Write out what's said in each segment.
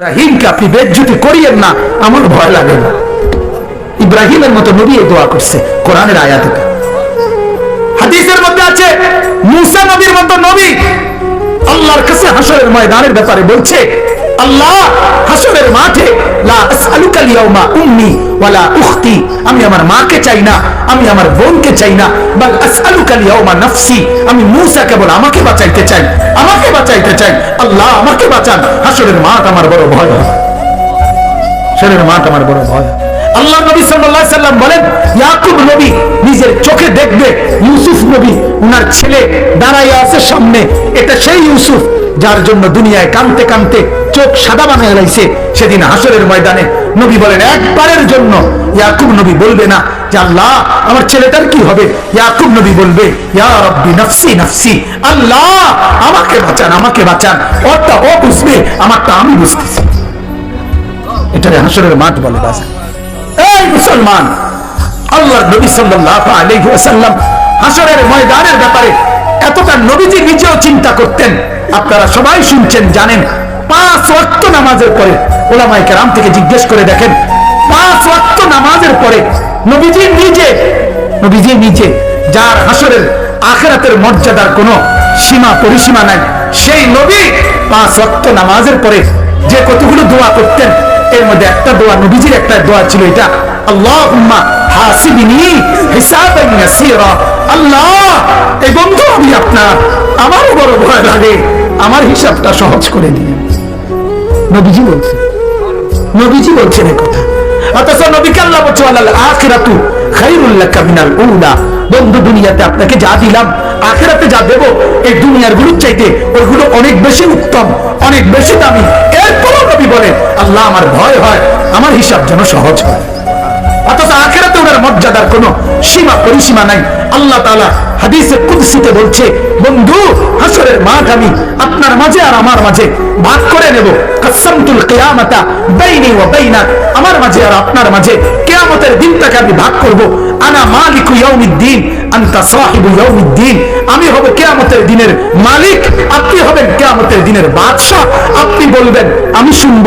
ইব্রাহিমকে আপনি বেজ্জুতি করিয়েন না, আমার ভয় লাগে না। ইব্রাহিমের মতো নবী দোয়া করছে, কোরআনের আয়াত হাদিসের মধ্যে আছে, মুসা নবীর মতো নবী। আল্লাহর কাছে হাসরের ময়দানের ব্যাপারে বলছে, আল্লাহ হাসরের মাঠে আমি আমার মাকে চাই না, আমি আমার বোনকে চাই না। আমি মুসা কেবল আমাকে বাঁচাইতে চাই, আমাকে বাঁচাইতে চাই। আল্লাহ আমাকে বাঁচান। হাসরের আমার বড় ভয়। হাসরের আমার বড় ভয়। আল্লাহ নবী সাল্লাম বলেন, ইয়াকুব নবী নিজের চোখে দেখবে, ইউসুফ নবী, উনার ছেলে দাঁড়াইয়া আছে সামনে। এটা সেই ইউসুফ। যার জন্য দুনিয়ায় কানতে কানতে চোখ সাদা বানিয়ে লাইছে সেদিন হাসরের ময়দানে নবী বলেন, একবারের জন্য ইয়াকুব নবী বলবে না যে, আল্লাহ, আমার ছেলেটার কি হবে? ইয়াকুব নবী বলবে, ইয়া রব্বি আল্লাহ, আমাকে বাঁচান আমাকে বাঁচান। ওরটা ও বুঝবে, আমারটা আমি বুঝতেছি। এটারে হাসরের মাঠ বলে বাজার। এই মুসলমান আল্লাহ নবী সাল্লাল্লাহু আলাইহি ওয়াসাল্লাম হাসরের ময়দানের ব্যাপারে এতটা নবীজি নিজেও চিন্তা করতেন। আপনারা সবাই শুনছেন, জানেন, পাঁচ ওয়াক্ত নামাজের পরে ওলামায়ে কেরাম থেকে জিজ্ঞেস করে দেখেন, পাঁচ ওয়াক্ত নামাজের পরে নবীজি নিজে নবীজি নিজে, যার হাসরের আখেরাতের মর্যাদার কোনো সীমা, পরিসীমা নাই, সেই নবী পাঁচ ওয়াক্ত নামাজের পরে যে কতগুলো দোয়া করতেন, এর মধ্যে একটা দোয়া, নবীজির একটা দোয়া ছিল এটা, আল্লাহুম্মা হাসিবিনি হিসাবান ইয়াসীরা। আল্লাহ, এই বন্ধু আমি আপনার। আমারও বড় ভয় লাগে। আমার হিসাবটা সহজ করে দিন নবীজি বলছেন, নবীজি কথা। অথচ নবীকে আল্লাহ বলছে আল্লাহ আখিরাতু খাইরুল লাকা মিনাল উলা। বন্ধু, দুনিয়াতে আপনাকে যা দিলাম, আখিরাতে যা দেব, এই দুনিয়ারগুলোর চাইতে ওইগুলো অনেক বেশি উত্তম, অনেক বেশি দামি। এরপরও নবী বলেন, আল্লাহ, আমার ভয় হয়, আমার হিসাব যেন সহজ হয়। অথচ আখেরাতে ওনার মর্যাদার কোনো সীমা, পরিসীমা নাই। আল্লাহ তাআলা হাদিসে কুদসিতে বলছে, বন্ধু, হাসরের মাঠ আমি আপনার মাঝে আর আমার মাঝে ভাগ করে নেব। কাসামতুল কিয়ামাতা বাইনি ওয়া বাইনাক আমার মাঝে আর আপনার মাঝে। কিয়ামতের দিনটাকে আমি ভাগ করব। আনা মালিকু ইয়াউমিদ্দিন, আনতা সাহিবু ইয়াউমিদ্দিন। আমি হব কিয়ামতের দিনের মালিক, আপনি হবেন কিয়ামতের দিনের বাদশা আপনি বলবেন, আমি শুনব।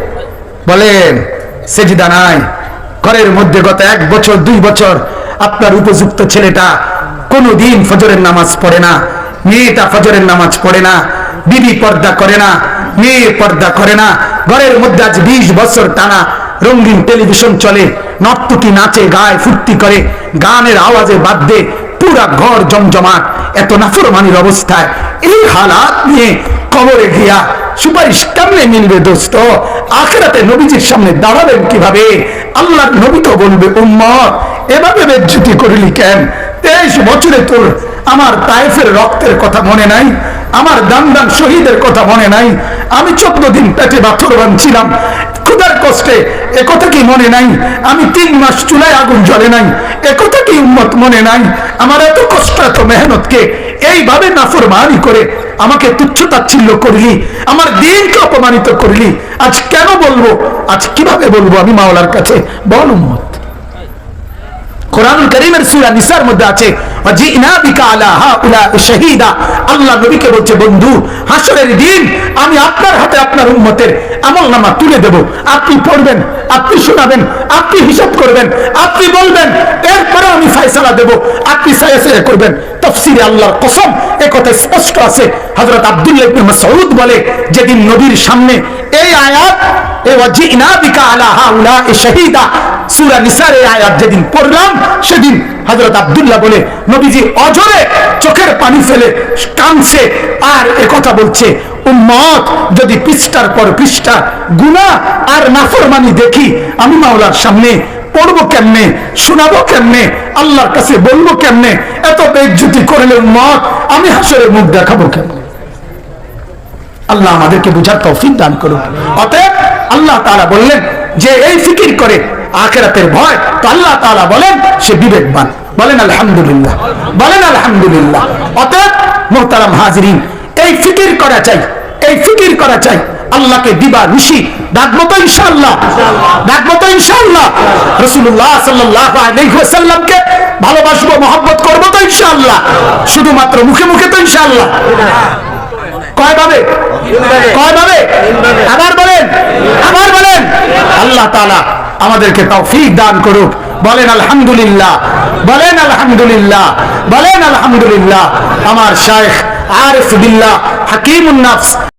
বলেন, সেজিদা নাই। ঘরের মধ্যে গত এক বছর, দুই বছর আপনার উপযুক্ত ছেলেটা কোনোদিন ফজরের নামাজ পড়ে না, মেয়েটা ফজরের নামাজ পড়ে না, বিবি পর্দা করে না, মেয়ে পর্দা করে না। ঘরের মধ্যে আজ বিশ বছর টানা রঙিন টেলিভিশন চলে, নর্তকী নাচে, গায়ে ফুর্তি করে, গানের আওয়াজে বাদ্যে পুরা ঘর জমজমাট। এত নাফরমানির অবস্থায়। এই হালাত নিয়ে কবরে গিয়া সুপারিশ কেমনে মিলবে দোস্ত। আখেরাতে নবীজির সামনে দাঁড়াবেন কীভাবে? আল্লাহ নবী তো বলবে, উম্মত, এভাবে বেজ্জুতি করলি কেন? তেইশ বছরে তোর আমার তাইফের রক্তের কথা মনে নাই, আমার দান দান শহীদের কথা মনে নাই। আমি চোদ্দ দিন পেটে পাথর বানছিলাম। ক্ষুদার কষ্টে। একথা কি মনে নাই? আমি তিন মাস চুলায় আগুন জ্বলে নাই। একথা কি উন্মত মনে নাই? আমার এত কষ্ট, এত মেহনতকে এইভাবে নাফরমানি করে আমাকে তুচ্ছ তাচ্ছিল্য করলি, আমার দিনকে অপমানিত করলি। আজ কেন বলব? আজ কীভাবে বলব আমি মাওলার কাছে? বল উম্মত। কোরআনুল করিমের সূরা নিসার মধ্যে আছে শাহীদা আল্লাহ নবীকে বলছে, বন্ধু, হাসরের দিন আমি আপনার হাতে আপনার উম্মতের আমলনামা তুলে দেব। আপনি পড়বেন, আপনি শোনাবেন, আপনি হিসাব করবেন, আপনি বলবেন, এরপরে আমি ফয়সালা দেব। আপনি করবেন। তাফসীরে আল্লাহর কসম, এ কথা স্পষ্ট আছে। হজরত আব্দুল্লাহ ইবনে মাসউদ বলে, যেদিন নবীর সামনে এই আয়াত এ ওয়াজিনা বিকা আলা হাউলা শাহীদা সূরা নিসার এই আয়াত যেদিন পড়লাম, সেদিন হযরত আব্দুল্লাহ বলে, নবীজি অজরে চোখের পানি ফেলে কাঁদছে আর এ কথা বলছে, উম্মত, যদি পৃষ্ঠার পর পৃষ্ঠা গুনাহ আর নাফরমানি দেখি, আমি মাওলার সামনে পড়ব কেমনে, শোনাবো কেমনে, আল্লাহর কাছে বলব কেমনে, এত বেজ্জুতি করলে উম্মত, আমি হাসরের মুখ দেখাবো কেমনে? আল্লাহ আমাদেরকে বুঝার তৌফিক দান করুন। অতএব আল্লাহ তাআলা বললেন যে এই ফিকির করে আখেরাতের ভয়, তো আল্লাহ তাআলা বলেন, সে বিবেকবান। বলেন, আলহামদুলিল্লাহ। বলেন, আলহামদুলিল্লাহ। অতএব, মোহতারাম হাজরিন, এই ফিকির করা চাই, এই ফিকির করা চাই। আল্লাহকে দিবা নিশি ডাকবো তো ইনশাআল্লাহ, ডাকবো তো ইনশাআল্লাহ। রসুল্লাহ সাল্লাহ আলাইসাল্লামকে ভালোবাসবো, মহব্বত করব তো ইনশাআল্লাহ। শুধুমাত্র মুখে মুখে তো ইনশাল্লাহ কয় ভাবে কয় ভাবে আবার বলেন আবার বলেন। আল্লাহ তালা আমাদেরকে তৌফিক দান করুক। বলেন আলহামদুলিল্লাহ বলেন আলহামদুলিল্লাহ বলেন আলহামদুলিল্লাহ। আমার শায়েখ আরিফ বিল্লাহ হাকিমুন নাফস